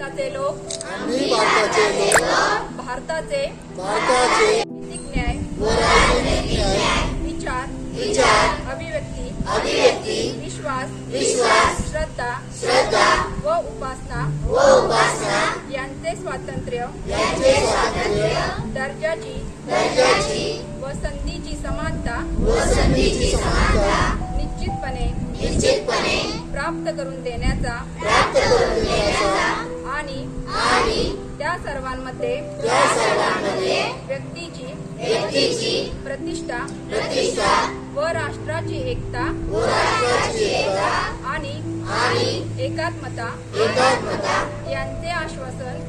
भारताचे लोक आम्ही भारताचे लोक भारताचे भारताचे नैतिक न्याय विचार विचार अभिव्यक्ती अभिव्यक्ती विश्वास विश्वास श्रद्धा श्रद्धा व उपासना व उपासना यांचे स्वातंत्र्य यांचे स्वातंत्र्य दर्जाची दर्जाची व संधीची समानता व संधीची समानता प्राप्त करून देण्याचा आणि त्या सर्वांमध्ये व्यक्तीची प्रतिष्ठा प्रतिष्ठा व राष्ट्राची एकता आणि आणि एकात्मता एकात्मता यांचे आश्वासन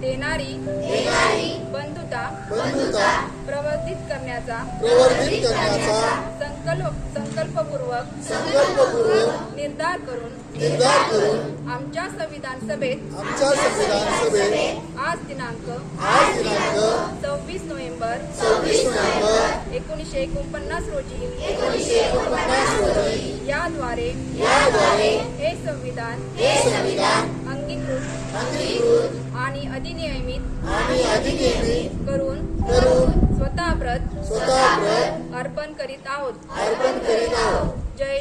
देणारी देणारी बंधुता बंधुता करण्याचा प्रवर्धित करण्याचा संकल्प संकल्पपूर्वक संकल्पपूर्वक निर्धार करून निर्धार करून आमच्या संविधान सभेत आमच्या संविधान सभेत आज दिनांक आज दिनांक सव्वीस नोव्हेंबर सव्वीस नोव्हेंबर एकोणीसशे एकोणपन्नास रोजी एकोणीसशे एकोणपन्नास रोजी याद्वारे याद्वारे हे संविधान हे संविधान अंगीकृत अंगीकृत आणि अधिनियमित आणि अधिनियमित करून करून प्रत अर्पण करीत आहोत. अर्पण करीत आहोत. जय